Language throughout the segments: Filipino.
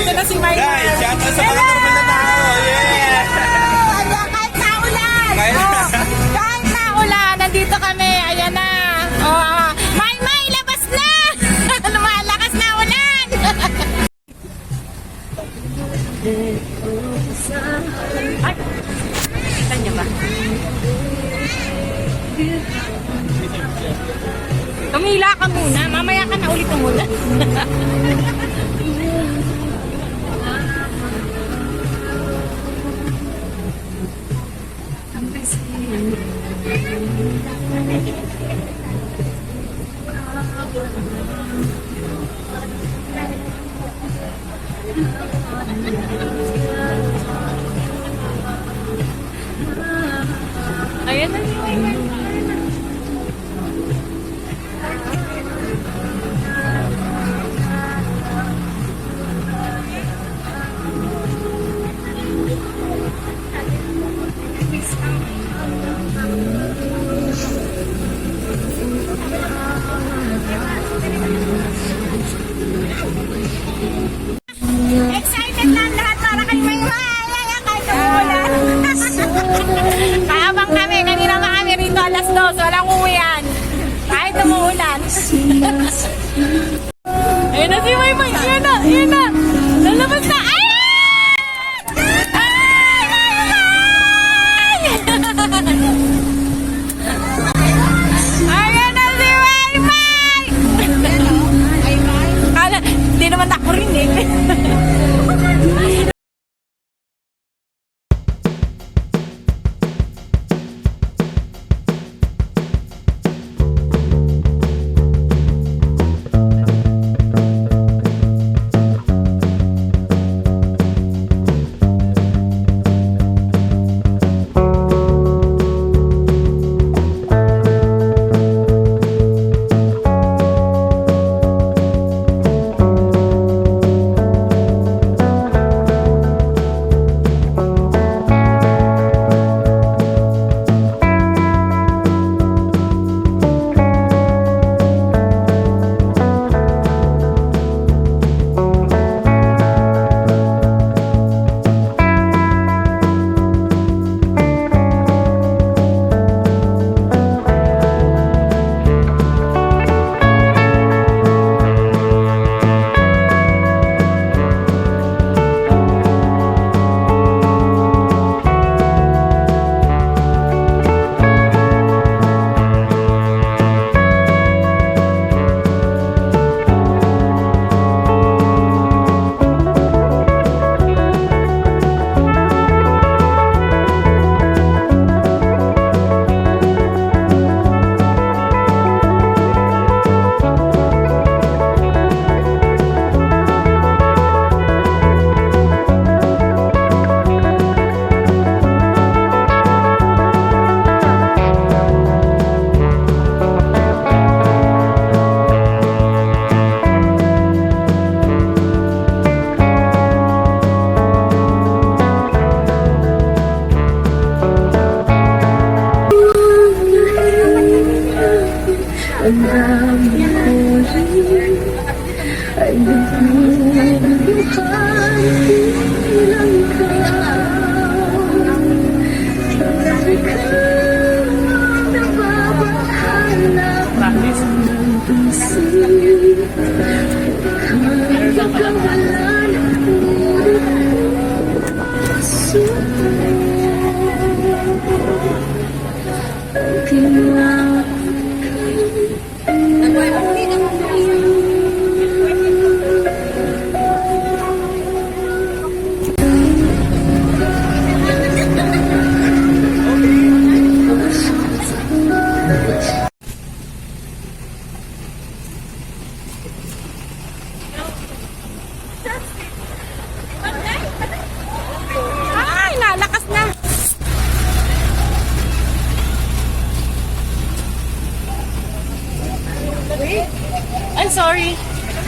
nandito na si Maymay. Guys, shout out sa mga normal na tao. Yeah! Ayan, kahit na ulan. Kahit- Oh, kahit na ulan, nandito kami. Ayan na. Oh, Maymay, labas na. Lumalakas na ulan. Ay, kita niyo ba? Tumila ka muna. Mamaya ka na ulit umulan. Ayan na. si Walang uwian. Kahit umuulan. Ayun na si Maymay. Ayun na. Ayun na. Lalabas na.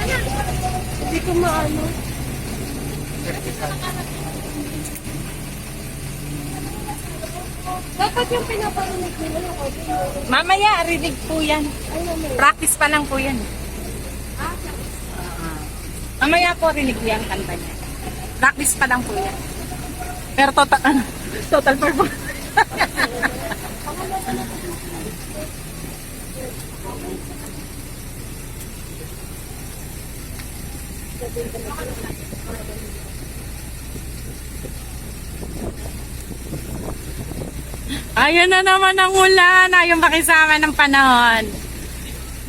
Hindi ko maano. Dapat yung pinaparinig nila yung audio. Mamaya, rinig po yan. Practice pa lang po yan. Ah, Mamaya po rinig niya ang kanta niya. Practice pa lang po yan. Pero total, ano, total performance. Ayun na naman ang ulan. Ayun pakisama ng panahon.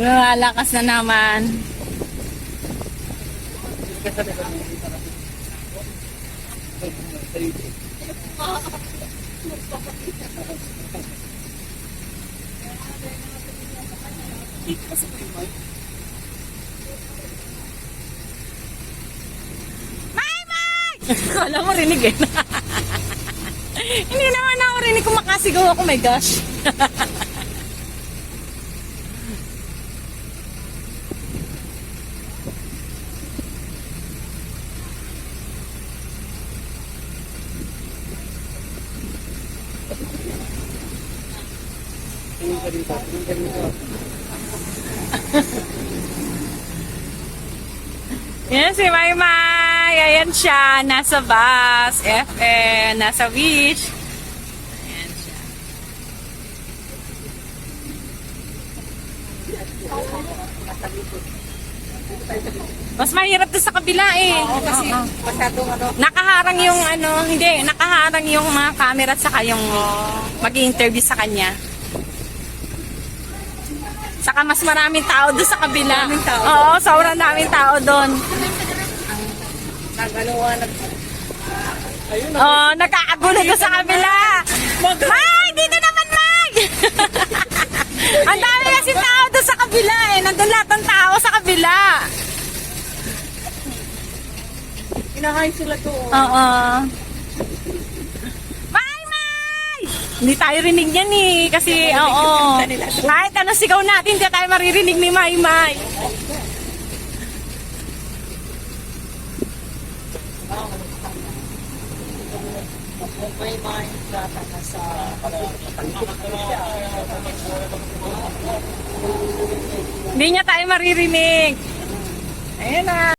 Lumalakas na naman. May, may! Kala mo rinig eh. Hindi naman ako rinig kung makasigaw ako, my gosh. Yan si Maymay. Ayan siya. Nasa bus. FN. Nasa Wish. Ayan siya. Mas mahirap to sa kabila eh. Oo, kasi Masyadong ano. nakaharang yung ano, hindi, nakaharang yung mga camera at saka yung mag-interview sa kanya. Saka mas maraming tao doon sa kabila. Maraming tao Oo, sobrang daming tao doon. Naganoa, nag... Oo, nagkakagulo doon sa kabila. May, dito naman, May! Ang dami kasi tao doon sa kabila eh. Nandun lahat ng tao sa kabila. Inahay sila doon. Oo. May, may! Hindi tayo rinig yan eh. Kasi, oo. kanta nila. Kahit ano sigaw natin, hindi tayo maririnig ni May May. May sa... Hindi niya tayo maririnig. Ayan na.